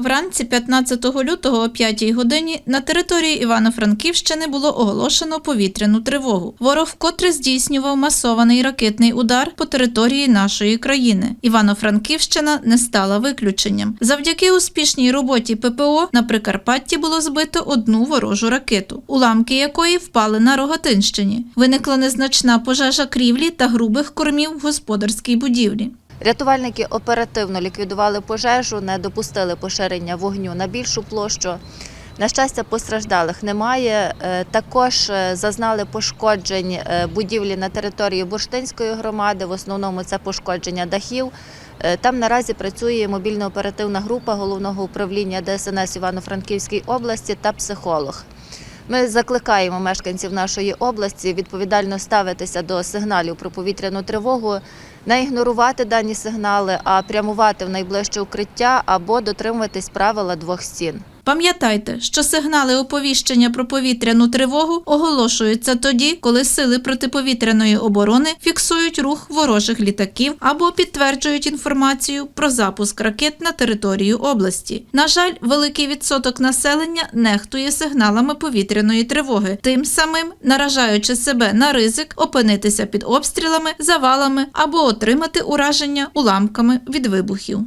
Вранці 15 лютого о 5 годині на території Івано-Франківщини було оголошено повітряну тривогу. Ворог вкотре здійснював масований ракетний удар по території нашої країни. Івано-Франківщина не стала виключенням. Завдяки успішній роботі ППО на Прикарпатті було збито одну ворожу ракету, уламки якої впали на Рогатинщині. Виникла незначна пожежа крівлі та грубих кормів в господарській будівлі. Рятувальники оперативно ліквідували пожежу, не допустили поширення вогню на більшу площу. На щастя, постраждалих немає. Е, Також е, зазнали пошкоджень е, будівлі на території Бурштинської громади. В основному це пошкодження дахів. Там наразі працює мобільно-оперативна група головного управління ДСНС Івано-Франківській області та психолог. Ми закликаємо мешканців нашої області відповідально ставитися до сигналів про повітряну тривогу, не ігнорувати дані сигнали, а прямувати в найближче укриття або дотримуватись правила двох стін. Пам'ятайте, що сигнали оповіщення про повітряну тривогу оголошуються тоді, коли сили протиповітряної оборони фіксують рух ворожих літаків або підтверджують інформацію про запуск ракет на територію області. На жаль, великий відсоток населення нехтує сигналами повітряної тривоги, тим самим наражаючи себе на ризик опинитися під обстрілами, завалами або отримати ураження уламками від вибухів.